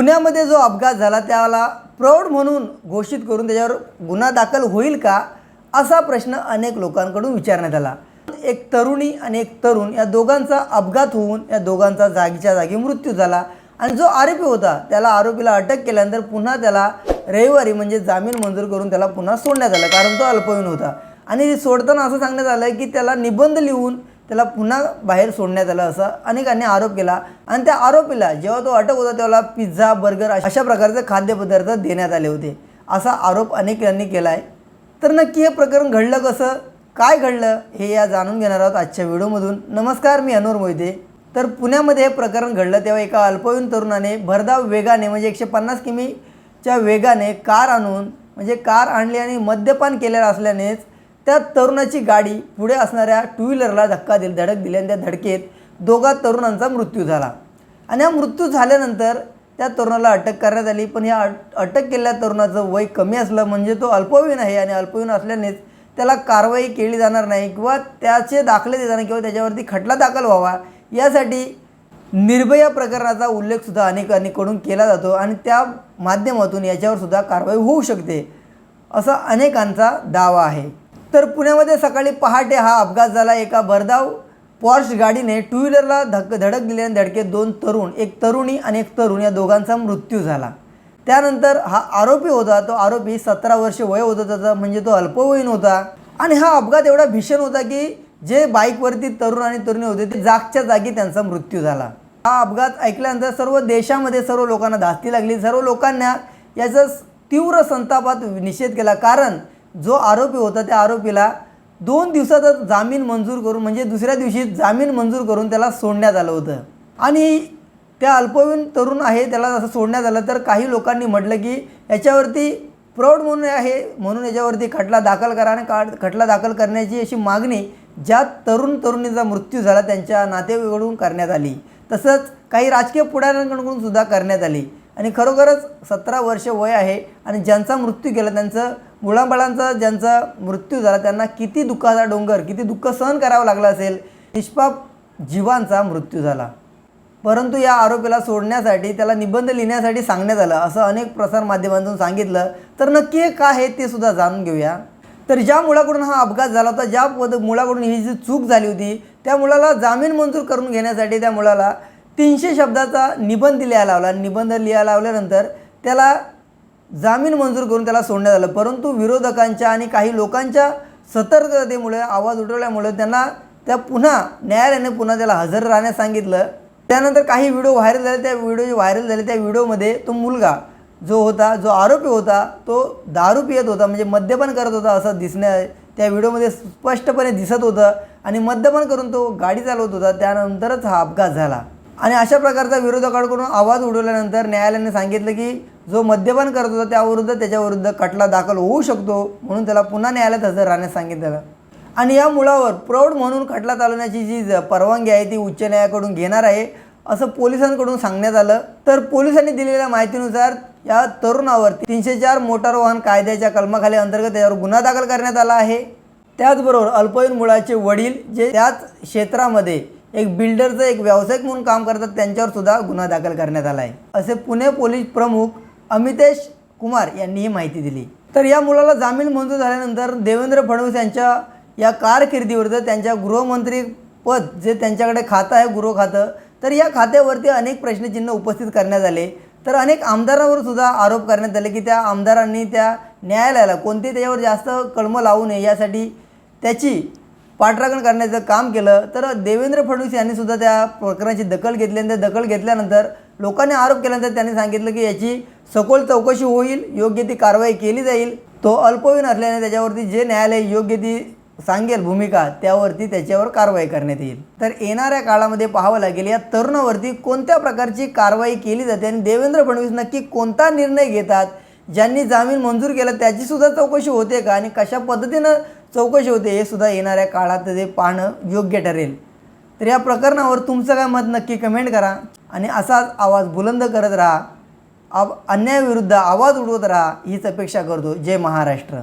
पुण्यामध्ये जो अपघात झाला त्याला प्रौढ म्हणून घोषित करून त्याच्यावर गुन्हा दाखल होईल का असा प्रश्न अनेक लोकांकडून विचारण्यात आला. एक तरुणी आणि एक तरुण या दोघांचा अपघात होऊन या दोघांचा जागीच्या जागी मृत्यू झाला आणि जो आरोपी होता त्याला आरोपीला अटक केल्यानंतर पुन्हा त्याला रविवारी म्हणजे जामीन मंजूर करून त्याला पुन्हा सोडण्यात आलं कारण तो अल्पवयीन होता. आणि सोडताना असं सांगण्यात आलं की त्याला निबंध लिहून त्याला पुन्हा बाहेर सोडण्यात आलं असं अनेकांनी आरोप केला. आणि त्या आरोपीला जेव्हा तो अटक होता तेव्हा पिझ्झा बर्गर अशा प्रकारचे खाद्यपदार्थ देण्यात आले होते. असा आरोप अनेकांनी केला आहे तर नक्की हे प्रकरण घडलं कसं? काय घडलं? हे या जाणून घेणार आहोत आजच्या व्हिडिओमधून. नमस्कार मी अनोर मोहिते. तर पुण्यामध्ये हे प्रकरण घडलं तेव्हा एका अल्पवयीन तरुणाने भरधाव वेगाने म्हणजे एकशे पन्नास किमीच्या वेगाने कार आणून म्हणजे कार आणली आणि मद्यपान केलेलं असल्यानेच त्या तरुणाची गाडी पुढे असणाऱ्या टू व्हीलरला धक्का दिल धडक दिली आणि त्या धडकेत दोघा तरुणांचा मृत्यू झाला. आणि हा मृत्यू झाल्यानंतर त्या तरुणाला अटक करण्यात आली पण या अट- अटक केलेल्या तरुणाचं वय कमी असलं म्हणजे तो अल्पवयीन आहे आणि अल्पवयीन असल्यानेच त्याला कारवाई केली जाणार नाही किंवा त्याचे दाखले देताना किंवा त्याच्यावरती खटला दाखल व्हावा यासाठी निर्भया प्रकरणाचा उल्लेखसुद्धा अनेकांकडून केला जातो आणि त्या माध्यमातून याच्यावरसुद्धा कारवाई होऊ शकते असा अनेकांचा दावा आहे. तर पुण्यामध्ये सकाळी पहाटे हा अपघात झाला. एका भरधाव पॉर्श गाडीने टू व्हीलरला धक धडक दिली आणि धडकेत दोन तरुण एक तरुणी आणि एक तरुण या दोघांचा मृत्यू झाला. त्यानंतर हा आरोपी होता तो आरोपी सतरा वर्ष वय होतं त्याचा म्हणजे तो अल्पवयीन होता. आणि हा अपघात एवढा भीषण होता की जे बाईकवरती तरुण आणि तरुणी होते ते जागच्या जागी त्यांचा मृत्यू झाला. हा अपघात ऐकल्यानंतर सर्व देशामध्ये सर्व लोकांना धास्ती लागली. सर्व लोकांना याचा तीव्र संतापात निषेध केला. कारण जो आरोपी होता त्या आरोपीला दोन दिवसातच जामीन मंजूर करून म्हणजे दुसऱ्या दिवशी जामीन मंजूर करून त्याला सोडण्यात आलं होतं. आणि त्या अल्पवयीन तरुण आहे त्याला असं सोडण्यात आलं. तर काही लोकांनी म्हटलं की याच्यावरती प्रौढ म्हणून आहे म्हणून याच्यावरती खटला दाखल करा आणि का खटला दाखल करण्याची अशी मागणी ज्या तरुण तरुणीचा मृत्यू झाला त्यांच्या नातेवाईकडून करण्यात आली. तसंच काही राजकीय पुढाऱ्यांकडून सुद्धा करण्यात आली. आणि खरोखरच सतरा वर्ष वय आहे आणि ज्यांचा मृत्यू केला त्यांचं मुळांबाळांचा ज्यांचा मृत्यू झाला त्यांना किती दुःखाचा डोंगर किती दुःख सहन करावं लागलं असेल निष्पाप जीवांचा मृत्यू झाला. परंतु या आरोपीला सोडण्यासाठी त्याला निबंध लिहिण्यासाठी सांगण्यात आलं. असं अनेक प्रसारमाध्यमांतून सांगितलं. तर नक्की हे काय आहे ते सुद्धा जाणून घेऊया. तर ज्या मुलाकडून हा अपघात झाला होता ज्या पद मुलाकडून ही जी चूक झाली होती त्या मुलाला जामीन मंजूर करून घेण्यासाठी त्या मुलाला तीनशे शब्दाचा निबंध लिहायला लावला. निबंध लिहायला लावल्यानंतर त्याला जामीन मंजूर करून त्याला सोडण्यात आलं. परंतु विरोधकांच्या आणि काही लोकांच्या सतर्कतेमुळे आवाज उठवल्यामुळे त्यांना त्या पुन्हा न्यायालयाने पुन्हा त्याला हजर राहण्यास सांगितलं. त्यानंतर काही व्हिडिओ व्हायरल झाले. त्या व्हिडिओ जे व्हायरल झाले त्या व्हिडिओमध्ये तो मुलगा जो होता जो आरोपी होता तो दारू पियत होता म्हणजे मद्यपान करत होता असं दिसण्या त्या व्हिडिओमध्ये स्पष्टपणे दिसत होतं आणि मद्यपान करून तो गाडी चालवत होता. त्यानंतरच हा अपघात झाला. आणि अशा प्रकारचा विरोधकांकडून आवाज उडवल्यानंतर न्यायालयाने सांगितलं की जो मद्यपान करत होता त्याविरुद्ध त्याच्याविरुद्ध खटला दाखल होऊ शकतो म्हणून त्याला पुन्हा न्यायालयात हजर राहण्यास सांगितलं. आणि या मुळावर प्रौढ म्हणून खटला चालवण्याची जी ज- परवानगी आहे ती उच्च न्यायालयाकडून घेणार आहे असं पोलिसांकडून सांगण्यात आलं. तर पोलिसांनी दिलेल्या माहितीनुसार या तरुणावर तीनशे चार मोटार वाहन कायद्याच्या कलमाखाली अंतर्गत त्यावर गुन्हा दाखल करण्यात आला आहे. त्याचबरोबर अल्पवयीन मुलाचे वडील जे त्याच क्षेत्रामध्ये एक बिल्डरचं एक व्यावसायिक म्हणून काम करतात त्यांच्यावर सुद्धा गुन्हा दाखल करण्यात आला आहे. असे पुणे पोलीस प्रमुख अमितेश कुमार यांनी ही माहिती दिली. तर या मुलाला जामीन मंजूर झाल्यानंतर देवेंद्र फडणवीस यांच्या या कारकिर्दीवरचं त्यांच्या गृहमंत्री पद जे त्यांच्याकडे खातं आहे गृह खातं तर या खात्यावरती अनेक प्रश्नचिन्ह उपस्थित करण्यात आले. तर अनेक आमदारांवर सुद्धा आरोप करण्यात आले की त्या आमदारांनी त्या न्यायालयाला कोणते त्याच्यावर जास्त कळमं लावू नये यासाठी त्याची पाठराखण करण्याचं काम केलं. तर देवेंद्र फडणवीस यांनी सुद्धा त्या प्रकरणाची दखल घेतली आणि त्या दखल घेतल्यानंतर लोकांनी आरोप केल्यानंतर त्यांनी सांगितलं की याची सखोल चौकशी होईल योग्य ती कारवाई केली जाईल. तो अल्पवयीन असल्याने त्याच्यावरती जे न्यायालय योग्य ती सांगेल भूमिका त्यावरती त्याच्यावर कारवाई करण्यात येईल. तर येणाऱ्या काळामध्ये पाहावं लागेल या तरुणावरती कोणत्या प्रकारची कारवाई केली जाते आणि देवेंद्र फडणवीस नक्की कोणता निर्णय घेतात? ज्यांनी जामीन मंजूर केला त्याची सुद्धा चौकशी होते का? आणि कशा पद्धतीनं चौकशी होते हे सुद्धा येणाऱ्या काळात ते पाहणं योग्य ठरेल. तर या प्रकरणावर तुमचं काय मत नक्की कमेंट करा आणि असाच आवाज बुलंद करत राहा. अन्यायाविरुद्ध आवाज उडवत राहा हीच अपेक्षा करतो. जय महाराष्ट्र.